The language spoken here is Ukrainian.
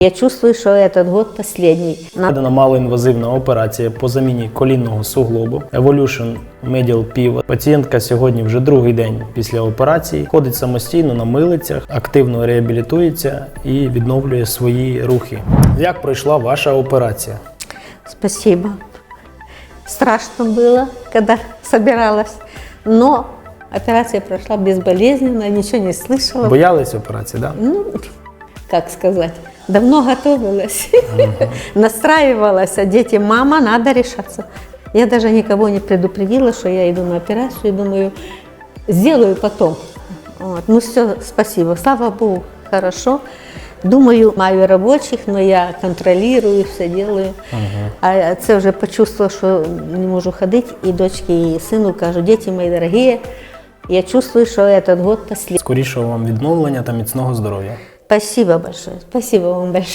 Я чувствую, что этот год последний. На- Проведена малоінвазивна операція по заміні колінного суглобу Evolution Medial Pivot. Пацієнтка сьогодні вже другий день після операції ходить самостійно на милицях, активно реабілітується і відновлює свої рухи. Як пройшла ваша операція? Спасибо. Страшно было, когда собиралась, но операция прошла безболезненно, ничего не слышала. Боялись операції, да? Ну, как сказать, давно готовилась, настраивалась, а дети, мама, надо решаться. Я даже никого не предупредила, что я иду на операцию, и думаю, сделаю потом. Вот. Ну все, спасибо, слава Богу, хорошо. Думаю, маю рабочих, но я контролирую, все делаю. А це вже почувствовала, що не можу ходити, і дочки, і сину кажу, діти мої дорогі, я чувствую, що этот год последний. Скорішого вам відновлення та міцного здоров'я. Спасибо большое. Спасибо вам большое.